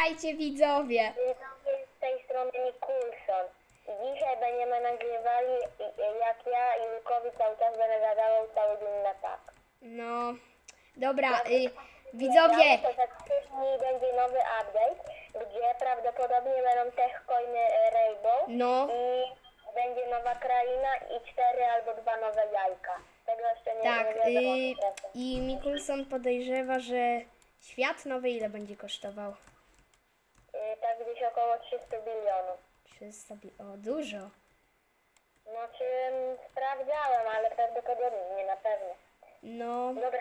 Witajcie widzowie. Widzowie z tej strony Nikulson. Dzisiaj będziemy nagrywali, jak ja i Julkowi cały czas będę zadawał cały dzień na tak. No, dobra, y, widzowie, To za trzy dni będzie nowy update, gdzie prawdopodobnie będą tech coiny e, Rainbow no, i będzie nowa kraina i cztery albo dwa nowe jajka. Tego jeszcze nie, tak, nie wiadomo. y, konkretnie. i Mikulson podejrzewa, że świat nowy ile będzie kosztował? Tak gdzieś około 300 bilionów. 300, bi- o dużo. Znaczy mm, sprawdzałem, ale prawdopodobnie nie na pewno. No, Dobra.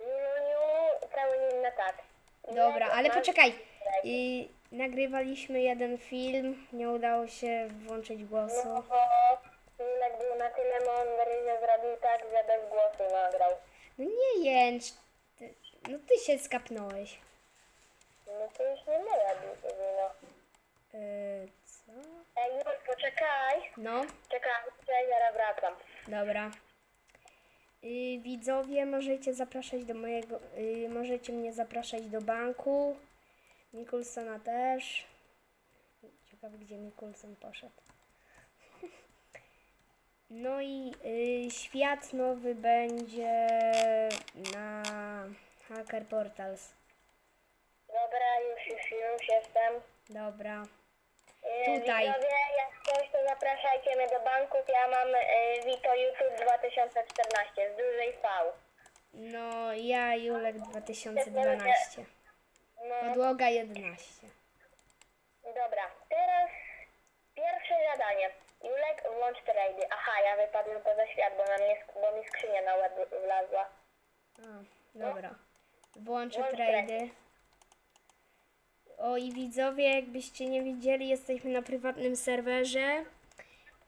Juniu, cały na tak. dobra, ale masz- poczekaj. Y, nagrywaliśmy jeden film, nie udało się włączyć głosu. No Julek był na tyle mądry, że zrobił tak, że bez głosu nagrał. No nie jęcz, no ty się skapnąłeś. No to już nie wina. Y, co? Ej, Julek, poczekaj. No, Czekaj, czekaj, zaraz wracam. Dobra. Y, widzowie, możecie zapraszać do mojego, y, możecie mnie zapraszać do banku. Mikulsona też. Ciekawe, gdzie Mikulson poszedł. No i y, świat nowy będzie na Hacker Portals. Dobra, już, już, już jestem. Dobra. Yy, Tutaj. Widzowie, jak coś, to zapraszajcie mnie do banków. Ja mam Vito YouTube 2014 z dużej V. No, ja Julek 2012. No, Podłoga 11. Dobra, teraz pierwsze zadanie. Julek, włącz trady. Aha, ja wypadłem poza świat, bo, na mnie, sk- bo mi skrzynia na łeb wlazła. A, dobra. Włączę Włącz trady. O i widzowie, jakbyście nie widzieli, jesteśmy na prywatnym serwerze.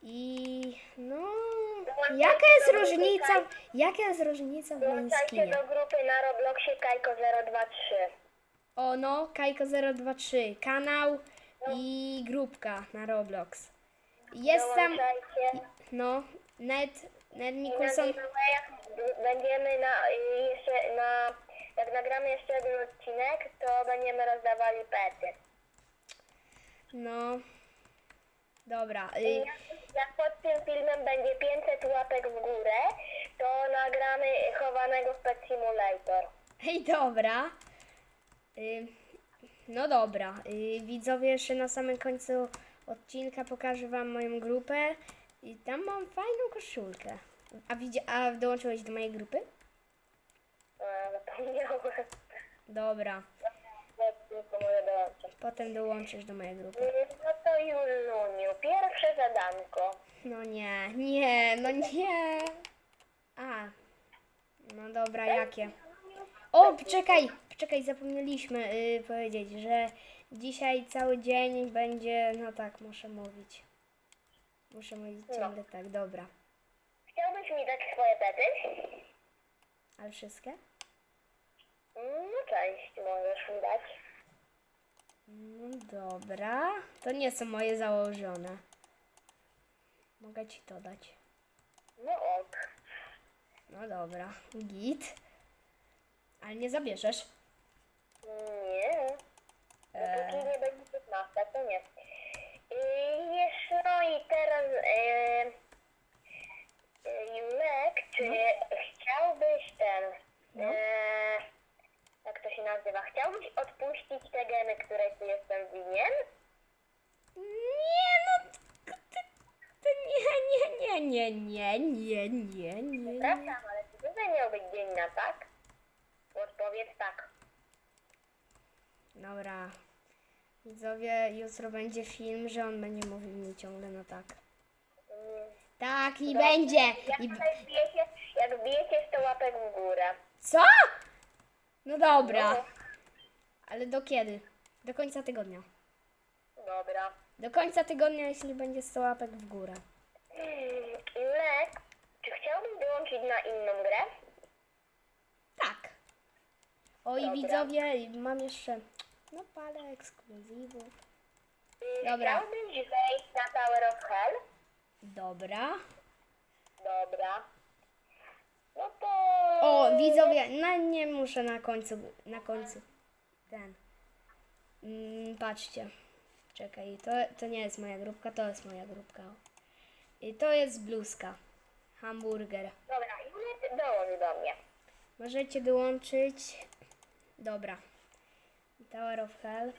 I no, jaka jest różnica? Jaka jest różnica w moim Dołączajcie skinie? do grupy na Robloxie Kajko023. O no, Kajko023, kanał i grupka na Roblox. Jest tam, Dołączajcie. no, net, net I na Mikulson. giveawayach będziemy na, jeszcze na, jak nagramy jeszcze jeden odcinek, to będziemy rozdawali pety. No, dobra. I Y, jak, jak pod tym filmem będzie 500 łapek w górę, to nagramy chowanego w Pet Simulator. Hej, dobra. Y, no dobra. Y, widzowie, jeszcze na samym końcu odcinka pokażę Wam moją grupę. I tam mam fajną koszulkę. A, widzi- a dołączyłeś do mojej grupy? A, zapomniałem. Dobra. Potem dołączysz do mojej grupy. No to Juluniu, pierwsze zadanko. No nie, nie, no nie. A. No dobra, jakie? O, czekaj, czekaj, zapomnieliśmy y, powiedzieć, że dzisiaj cały dzień będzie, no tak, muszę mówić. Muszę mówić ciągle tak, dobra. Chciałbyś mi dać swoje pety? Ale wszystkie? No część możesz mi dać. No dobra. To nie są moje założone. Mogę ci to dać. No ok. No dobra, git. Ale nie zabierzesz. Nie. Dopóki nie będzie 15, to nie. I jeszcze, no i teraz e, e, Julek, czy chciałbyś ten, No. e, to się nazywa, chciałbyś odpuścić te gemy, które tu jestem winien? Nie, no to, to, to nie, nie, nie, nie, nie, nie, nie, nie. Przepraszam, ale czy tutaj miał być dzień na tak? Odpowiedz tak. Dobra. Widzowie, jutro będzie film, że on będzie mówił mi ciągle no tak. Mm. Tak, i będzie. Jak I... tutaj wbijecie, jak wbijecie 100 łapek w górę. Co? No dobra. No. Ale do kiedy? Do końca tygodnia. Dobra. Do końca tygodnia, jeśli będzie 100 łapek w górę. Julek, czy chciałbyś dołączyć na inną grę? Tak. O i Dobra. widzowie, mam jeszcze no parę ekskluzywów. Y, Dobra. Chciałbyś wejść na Tower of Hell? Dobra. Dobra. No to... O, widzowie, no nie muszę na końcu, na końcu ten. Mm, patrzcie. Czekaj, to, to nie jest moja grupka, to jest moja grupka. I to jest bluzka. Hamburger. Dobra, Julek dołącz do mnie. Możecie dołączyć. Dobra. Tower of Hell.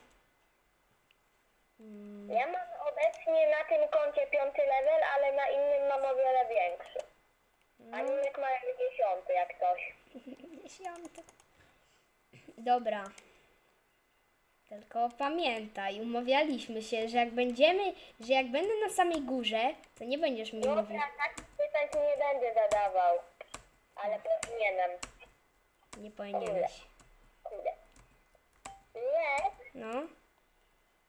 Mm, Ja mam obecnie na tym koncie piąty level, ale na innym mam o wiele większy. No, Julek ma jakby dziesiąty jak ktoś. dziesiąty. Dobra. Tylko pamiętaj, umawialiśmy się, że jak będziemy, że jak będę na samej górze, to nie będziesz mi mówił. Dobra, takich pytań nie będę zadawał. Ale powinienem. Nie powinieneś. Kurde. Julek, No.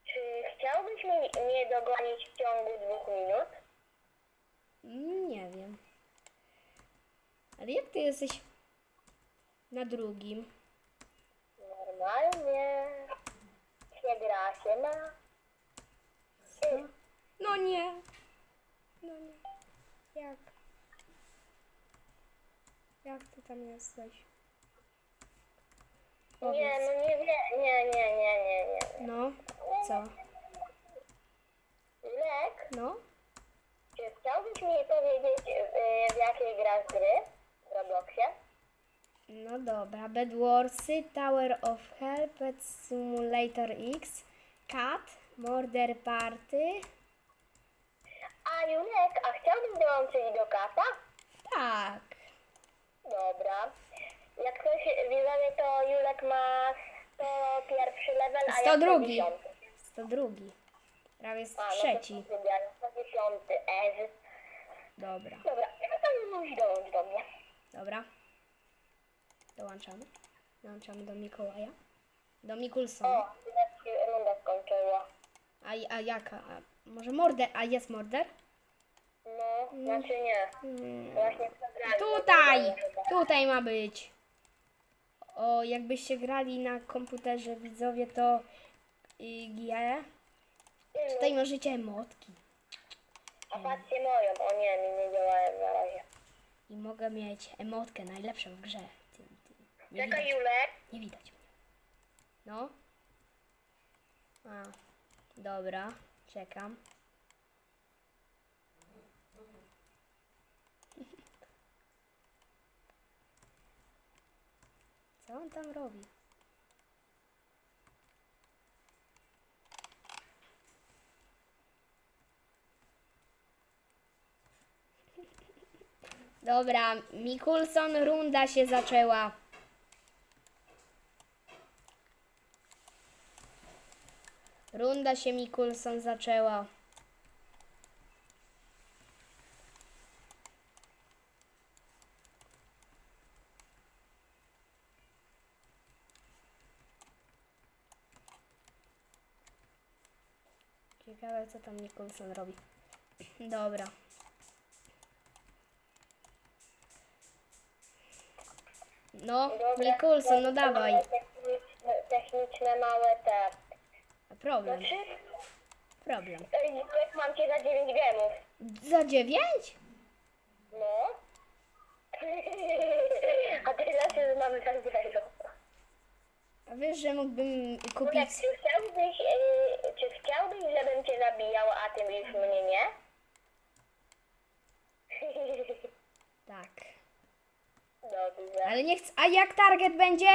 czy chciałbyś mnie, mnie dogonić w ciągu dwóch minut? Mm, Nie wiem. Ale jak ty jesteś na drugim? Normalnie. Się gra się ma. Co? No nie. No nie. Jak? Jak ty tam jesteś? Nie, Powiedz. no nie wie, nie, nie, nie, nie, nie. No, co? Julek, No? czy chciałbyś mi powiedzieć, yy, w jakiej grasz gry Robloxie? No dobra. Bedwarsy, Tower of Hell, Pet Simulator X, Cat, Murder Party. A Julek, a chciałbyś dołączyć do kata? Tak. Dobra. Jak ktoś widzowie, to Julek ma 101 level, a ja 102. 110. 102. Prawie jest A, no to trzeci. 110. Ez. Dobra. Dobra, no to musisz dołączyć do mnie. Dobra. Dołączamy. Dołączamy do Mikołaja. Do Mikulsona. O, runda skończyła. A, a jaka? A, może morder? A jest morder? No, znaczy nie. Mm. Właśnie. Tutaj! Tutaj ma być. O, jakbyście grali na komputerze widzowie, to y, G. Tutaj możecie emotki. A patrzcie moją. O nie, mi nie. I mogę mieć emotkę najlepszą w grze. Ty, ty. Nie, Czekaj widać, Julek. nie widać mnie. No. A, dobra. Czekam. Co on tam robi? Dobra, Mikulson, runda się zaczęła. Runda się Mikulson zaczęła. Ciekawe co tam Nicholson robi. Dobra. No, Dobra, Nicholson, no dawaj. Techniczne, techniczne małe te. Problem, Znaczy, problem. Julek, mam cię za 9 gemów. Za dziewięć? No. A teraz już mamy za zero. A wiesz, że mógłbym kupić... czy chciałbyś, yy, czy chciałbyś, żebym cię zabijał, a ty już mnie nie? Tak. Dobrze. Ale nie chcę... A jak target będzie?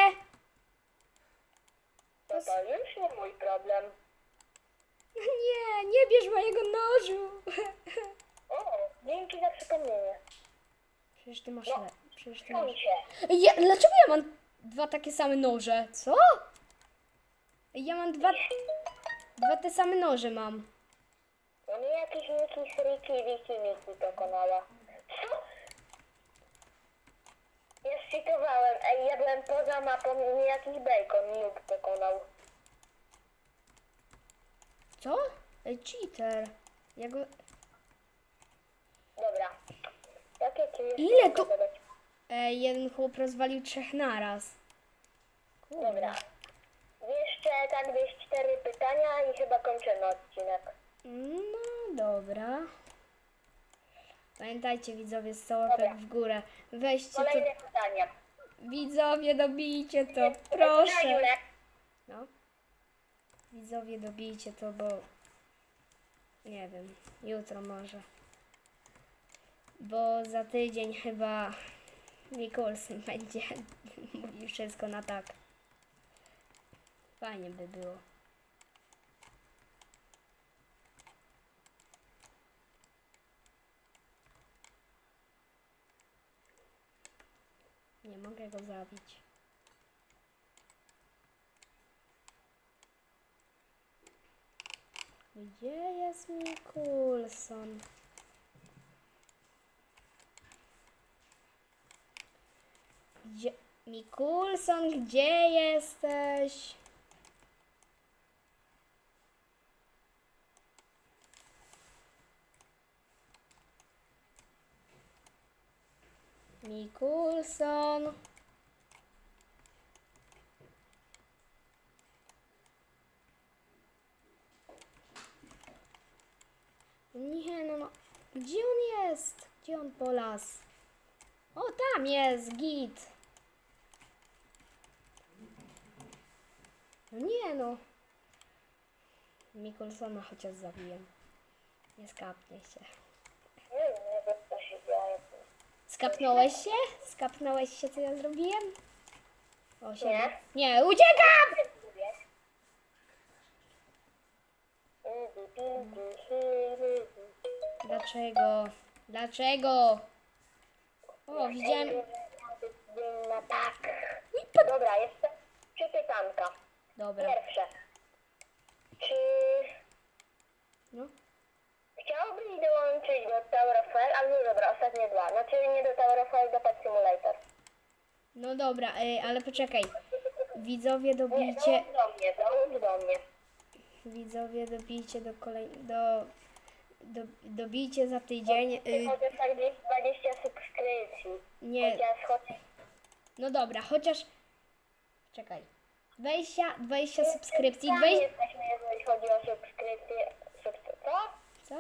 To to już nie mój problem. Nie, nie bierz mojego nożu. O, dzięki za przypomnienie. Przecież ty masz... No. Le... Przecież ty masz... Skąd się? Ej, Ja, dlaczego ja mam dwa takie same noże? Co? Ej, Ja mam dwa... Dwa te same noże mam. No nie jakieś Niki Sriki Wiki Miki dokonała. Co? Ja szykowałem. Ej, ja byłem poza mapą i mnie jakiś bacon noob pokonał. Co? Ej, cheater. Ja go... Dobra. Jakie ci jeszcze Ile mogę tu-? Ej, jeden chłop rozwalił trzech naraz. Kurde. Dobra. Jeszcze tak gdzieś cztery pytania i chyba kończymy odcinek. No dobra. Pamiętajcie widzowie, z łapek Dobra. w górę. Weźcie to. Kolejne pytanie. Widzowie, dobijcie to, proszę. Julek, No. Widzowie, dobijcie to, bo nie wiem, jutro może. Bo za tydzień chyba Nicholson będzie mówił wszystko na tak. Fajnie by było. Nie mogę go zabić. Gdzie jest Mikulson? Gdzie... Mikulson, gdzie jesteś? Mikulson. Nie no, no. Gdzie on jest? Gdzie on polas? O, tam jest, git. No nie no. Mikulsona chociaż zabiję. Nie skapnie się. Nie wiem, nie wiem co się dzieje. Skapnąłeś się? Skapnąłeś się, co ja zrobiłem? O, siebie. Nie. Nie, uciekam! Dlaczego? Dlaczego? O, widziałem... Tak. Dobra, jeszcze trzy pytanka. Dobra, Pierwsze. Czy no. Chciałbyś dołączyć do Tower of Hell? Ale nie dobra, ostatnie dwa. Znaczy nie do Tower of Hell, do Pet Simulator. No dobra, y, ale poczekaj. Widzowie Nie, dobijcie, dołącz do mnie, dołącz do mnie. widzowie dobijcie do kolej... do... do dobijcie za tydzień. Y, Chociaż tak gdzieś 20 subskrypcji. nie, Chociaż, no dobra, chociaż... Czekaj. 20, 20 subskrypcji, Sami 20... jesteśmy, jeżeli chodzi o subskrypcję. Subskry... Co? Co?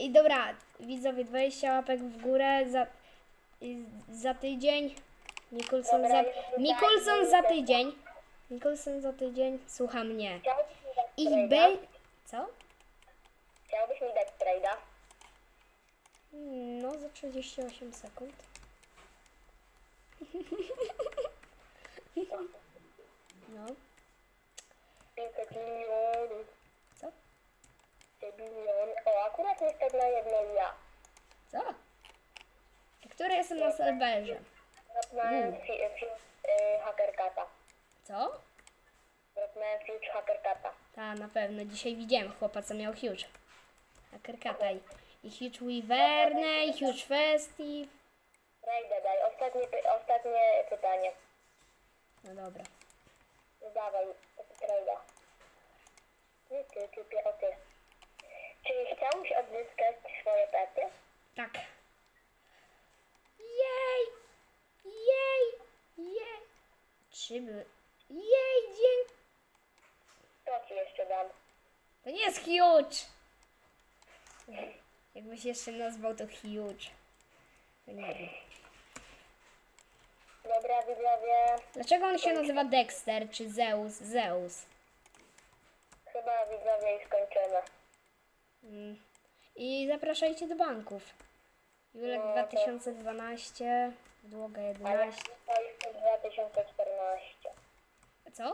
I dobra, widzowie, 20 łapek w górę za, za tydzień. Nikolson Dobra, za, mi za tydzień. Nikolson za tydzień, słucha mnie. I be... Co? Chciałbyś mi dać trade'a? No, za 38 sekund. No, 500 milionów. Co? 100 milionów. O, akurat nie stać na jedno ja. Co? Który jestem na serwerze? Rozmawiałem Mm. y, hacker kata. Co? Rozmawiałem future hacker kata. Ta, na pewno. Dzisiaj widziałem chłopa, co miał huge. Hackerkata i, i huge Wyverne, i huge Festive. Trade'a daj. Ostatnie, py, ostatnie pytanie. No dobra. No Dawaj, trade'a. Nie ty, ty, ty, o ty. Czy chciałbyś odzyskać swoje pety? Tak. Jej! Jej! Jej! Trzy były. Jej, dzięki. To ci jeszcze dam. To nie jest huge. Jakbyś jeszcze nazwał to huge. To nie wiem. Dobra, widzowie. Dlaczego on się nazywa Dexter czy Zeus? Zeus. Chyba widzowie i skończymy. Mm. I zapraszajcie do banków. Julek No, to- 2012, Długa A ja 11. to jest 2014. Co?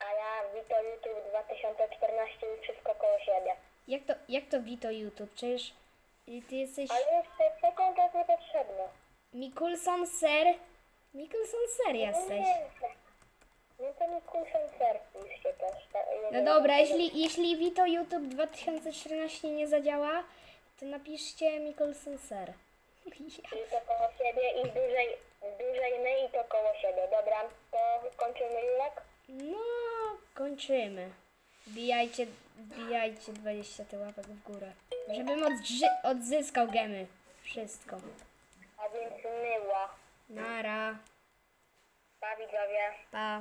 A ja Wito YouTube 2014 i wszystko koło siebie. Jak to, jak to Vito YouTube? Przecież y, ty jesteś Ale jest niepotrzebne. Mikulson Ser. Mikulson Ser jesteś. Nie, no to mi też. ta- No dobra, jeśli, jeśli Vito YouTube 2014 nie zadziała, to napiszcie Mikulson Ser. Ja. I to koło siebie i dłużej, dłużej my i to koło siebie. Dobra, to kończymy Julek? No, kończymy. Wbijajcie, wbijajcie 20 te łapek w górę. Żebym odży- odzyskał gemy. Wszystko. A więc myła. Nara. Pa widzowie. Pa.